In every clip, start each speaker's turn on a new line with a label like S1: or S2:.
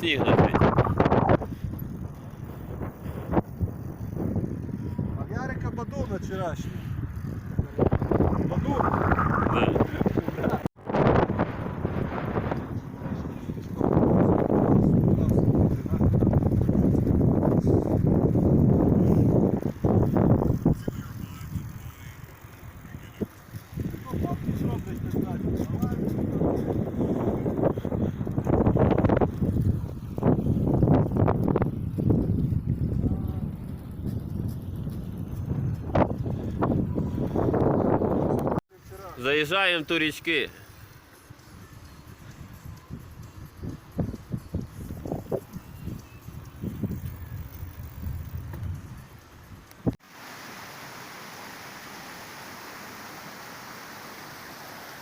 S1: сніг лежить.
S2: А Ярика Бадуна вчорашній. Бадун.
S1: Да. Заїжджаємо ту річки.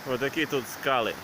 S1: Отакі тут скали.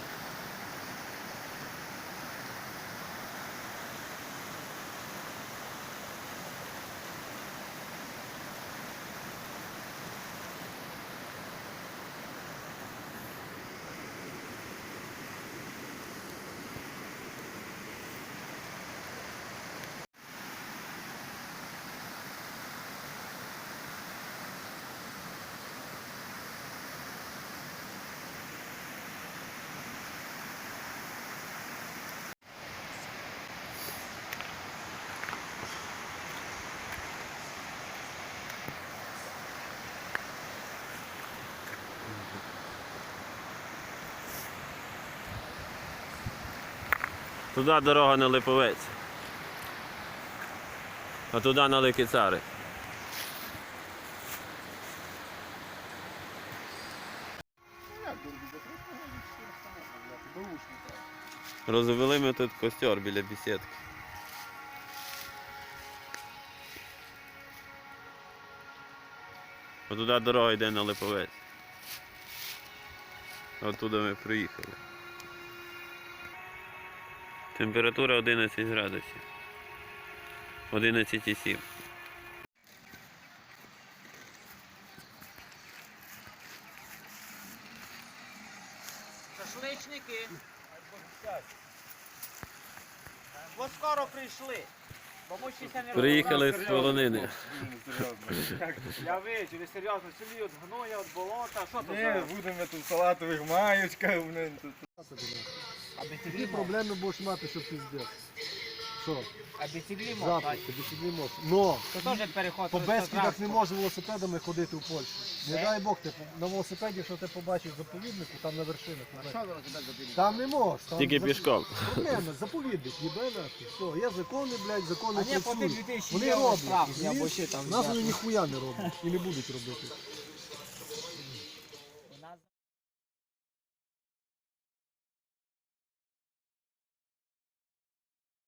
S1: Туди дорога на Липовець. А туди на Лики Цари. Розвели ми тут костер біля бесідки. А туди дорога йде на Липовець. Оттуда ми приїхали. Температура 11 градусів. 11,7.
S3: Шашличники. Бо скоро прийшли. Бо ми ще не
S1: Приїхали з полонини.
S3: Я вижу, ви серйозно, селі від гноя, від болота, що то
S2: Ні, будемо тут в салатових маючках. блин, тут.
S3: Аби
S2: проблеми будеш мати, що піздець? Що?
S3: Аби тобі мотати.
S2: Запуск. Но,
S3: Це теж переход.
S2: по безкідах не можна велосипедами ходити в Польщу. Не дай Бог, ти на велосипеді, що ти побачиш в заповіднику, там на вершинах.
S3: А що ви тебе забили?
S2: Там не можеш. Там
S1: Тільки
S2: за-
S1: пішком.
S2: Проблема, заповідник, їбе нахуй. Все, є закони, блядь, закони
S3: А по
S2: працюють.
S3: 2000
S2: Вони
S3: євро
S2: роблять.
S3: штраф,
S2: розумієш?
S3: або ще там
S2: Нас вони ніхуя не роблять і не будуть робити.